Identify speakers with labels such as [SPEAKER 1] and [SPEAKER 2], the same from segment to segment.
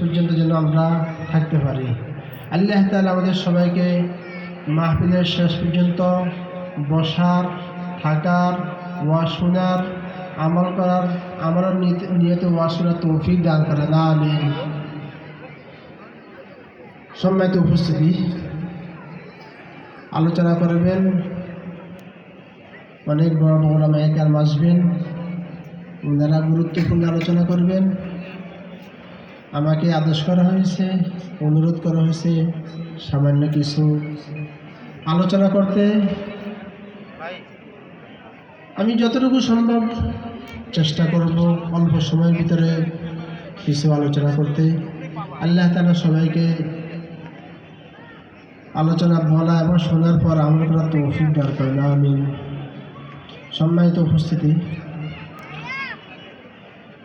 [SPEAKER 1] পর্যন্ত যেন আমরা থাকতে পারি। আল্লাহ তাআলা আমাদের সবাইকে মাহফিলের শেষ পর্যন্ত বসার, থাকার ওয়া শোনার, আমল করার আমার নিয়ত ওয়া শোনার তৌফিক দান করে না আমিন। সম্মানিত উপস্থিতি, আলোচনা করবেন অনেক বড় বড় মায়িকার আসবেন। ওনারা গুরুত্বপূর্ণ আলোচনা করবেন। আমাকে আদেশ করা হয়েছে, অনুরোধ করা হয়েছে, সামান্য কিছু আলোচনা করতে। আমি যতটুকু সম্ভব চেষ্টা করব অল্প সময়ের ভিতরে কিছু আলোচনা করতে। আল্লাহ তালা সবাইকে আলোচনা বলা এবং শোনার পর করার তৌফিক দান না আমি সম্মানিত উপস্থিতি।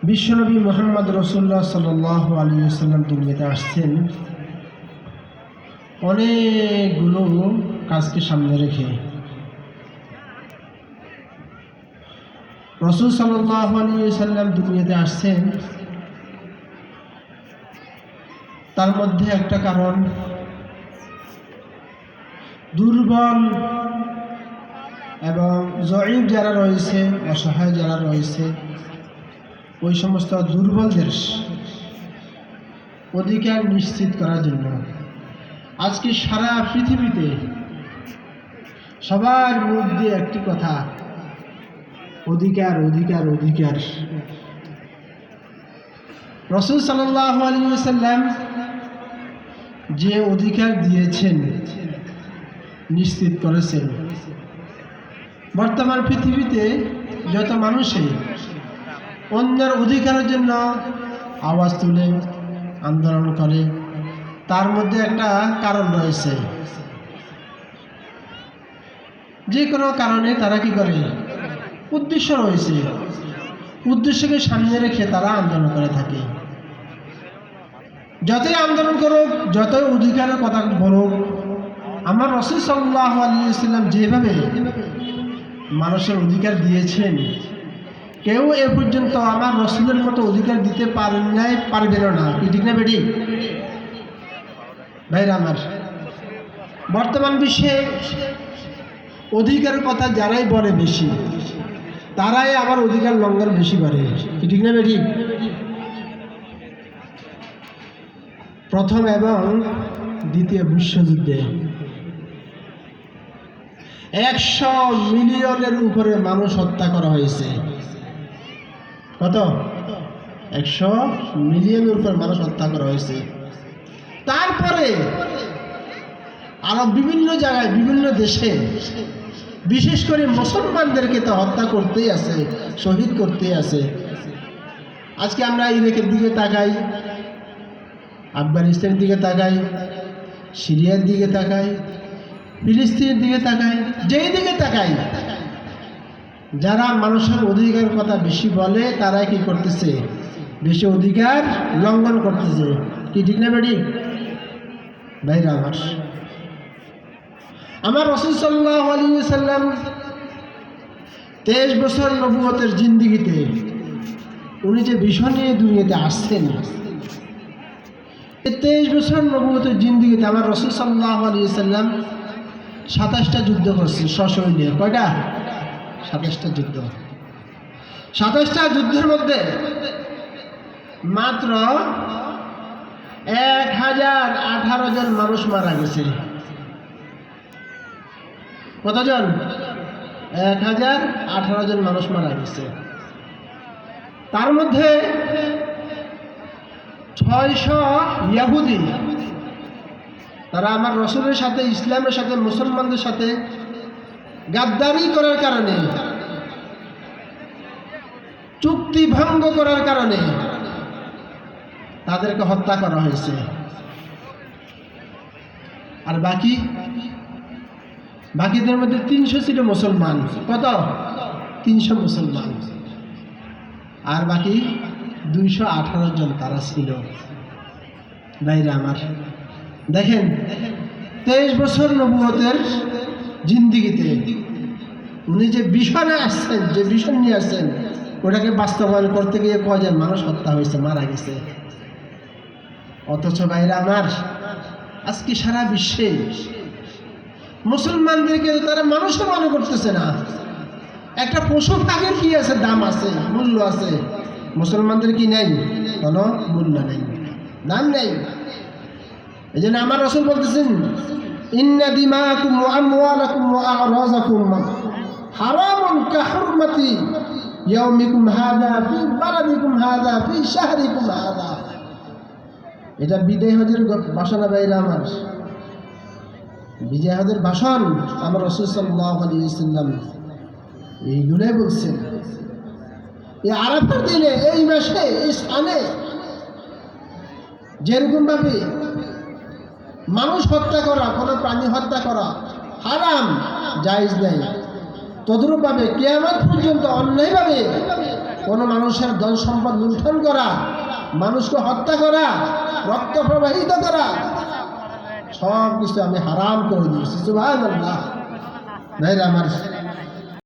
[SPEAKER 1] বিশ্বনবী মোহাম্মদ রসুল্লাহ সাল আলী সাল্লাম দুনিয়াতে আসছেন। অনেকগুলো কাজকে সামনে রেখে। রসুল সাল্লাহ আলী সাল্লাম দুনিয়াতে আসছেন। তার মধ্যে একটা কারণ, দুর্বল এবং জয়ীব যারা রয়েছে, অসহায় যারা রয়েছে ওই সমস্ত দুর্বলদের অধিকার নিশ্চিত করার জন্য। আজকে সারা পৃথিবীতে সবার মুখ দিয়ে একটি কথা, অধিকার অধিকার অধিকার। রসুল সাল্লাহ যে অধিকার দিয়েছেন, নিশ্চিত করেছেন। বর্তমান পৃথিবীতে যত মানুষই অন্যের অধিকারের জন্য আওয়াজ তুলে, আন্দোলন করে। তার মধ্যে একটা কারণ রয়েছে। যে কোনো কারণে তারা কি করে? উদ্দেশ্য রয়েছে। উদ্দেশ্যকে সামনে রেখে তারা আন্দোলন করে থাকে। যতই আন্দোলন করুক, যতই অধিকারের কথা বলুক, আমার রসুল সাল্লাহ আলিয়াল্লাম যেভাবে মানুষের অধিকার দিয়েছেন কেউ এ পর্যন্ত আমার রসুলের মতো অধিকার দিতে পারেন নাই পারবেন না। ঠিক না বেটি? ভাইরা আমার, বর্তমান বিশ্বে অধিকারের কথা যারাই বলে বেশি, তারাই আবার অধিকার লঙ্ঘন বেশি করে। ঠিক না বেটি? প্রথম এবং দ্বিতীয় বিশ্বযুদ্ধে একশো মিলিয়নের উপরে মানুষ হত্যা করা হয়েছে। কত? একশো মিলিয়নের উপর মানুষ হত্যা করা হয়েছে। তারপরে আরও বিভিন্ন জায়গায়, বিভিন্ন দেশে, বিশেষ করে মুসলমানদেরকে তো হত্যা করতেই আছে, শহীদ করতেই আছে। আজকে আমরা ইরাকের দিকে তাকাই, আফগানিস্তানের দিকে তাকাই, সিরিয়ার দিকে তাকাই, ফিলিস্তিনের দিকে তাকাই, যেই দিকে তাকাই যারা মানুষের অধিকার কথা বেশি বলে, তারাই কি করতেছে? বেশি অধিকার লঙ্ঘন করতেছে। কি ঠিক না বেড়ি ভাইরা আমার। আমার রসুল আলী সাল্লাম তেইশ বছর নবুয়তের জিন্দিগিতে উনি যে বিষয় নিয়ে দুনিয়াতে আসছেন তেইশ বছর নবুয়তের জিন্দিগিতে আমার রসুল সাল্লাহ আলী সাল্লাম সাতাশটা যুদ্ধ করছে সশৈলে কয়টা? সাতাশটা যুদ্ধ সাতাশটা যুদ্ধের মধ্যে মাত্র এক হাজার আঠারো জন মানুষ মারা গেছে। কতজন? এক হাজার আঠারো জন মানুষ মারা গেছে। তার মধ্যে ছয়শো ইয়াহুদি, তারা আমার রসুলের সাথে, ইসলামের সাথে, মুসলমানদের সাথে গাদ্দারি করার কারণে, চুক্তি ভঙ্গ করার কারণে তাদেরকে হত্যা করা হয়েছে। আর বাকি, বাকিদের মধ্যে তিনশো ছিল মুসলমান। কত? তিনশো মুসলমান। আর বাকি দুইশো আঠারো জন তারা ছিল। বাইরে আমার, দেখেন, তেইশ বছর নবুয়তের জিন্দিগিতে। উনি যে বিষণে আসছেন, যে বিষণ নিয়ে আসছেন, ওটাকে বাস্তবায়ন করতে গিয়ে কয়জন মানুষ হত্যা হয়েছে, মারা গেছে। অথচ বাইরে আমার, আজকে সারা বিশ্বে মুসলমানদেরকে তারা মানুষও মনে করতেছে না। একটা পশু পাখির কি আছে, দাম আছে, মূল্য আছে? মুসলমানদের কি নেই? কোনো মূল্য নেই। দাম নেই। এই জন্য আমার রসুল বলতেছেন ইন্না দিমাকুম ফি এটা বিদায় বাসনা বাইরে আমার। বিজয় ভাষণ আমার রসুল এইগুলোই বলছেন। এই দিনে, এই মাসে, এই স্থানে যেরকম ভাবে মানুষ হত্যা করা, কোনো প্রাণী হত্যা করা হারাম, জায়জ নেই। তদুরূপভাবে কেয়ামত পর্যন্ত অন্যায়ভাবে কোনো মানুষের ধন সম্পদ লুণ্ঠন করা, মানুষকে হত্যা করা, রক্ত প্রবাহিত করা সব কিছু আমি হারাম করে দিয়েছি। সুভাগ আমার